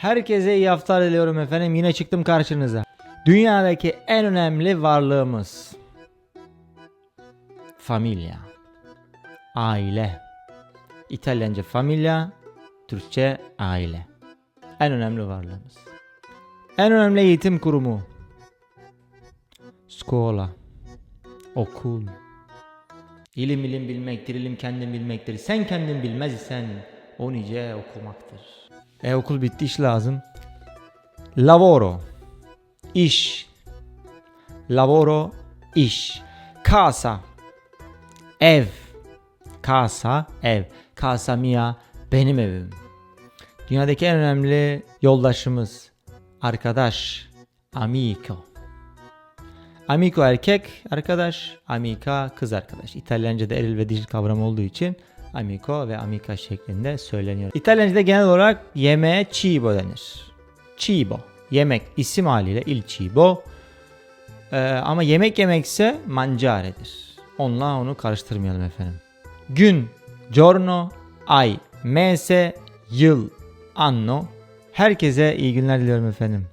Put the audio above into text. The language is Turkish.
Herkese iyi haftalar diliyorum efendim. Yine çıktım karşınıza. Dünyadaki en önemli varlığımız. Familya. Aile. İtalyanca familya, Türkçe aile. En önemli varlığımız. En önemli eğitim kurumu. Skola. Okul. İlim ilim bilmektir, ilim kendin bilmektir. Sen kendin bilmez isen o nice okumaktır. E okul bitti iş lazım. Lavoro. İş. Lavoro iş. Casa. Ev. Casa ev. Casa mia benim evim. Dünyadaki en önemli yoldaşımız. Arkadaş. Amico. Amico erkek arkadaş, amica kız arkadaş. İtalyanca'da eril ve dişil kavram olduğu için amico ve amica şeklinde söyleniyor. İtalyanca'da genel olarak yemeğe cibo denir. Cibo, yemek isim haliyle il cibo. Ee, ama yemek yemekse mangiare'dir. Onunla onu karıştırmayalım efendim. Gün, giorno, ay, mese, yıl, anno. Herkese iyi günler diliyorum efendim.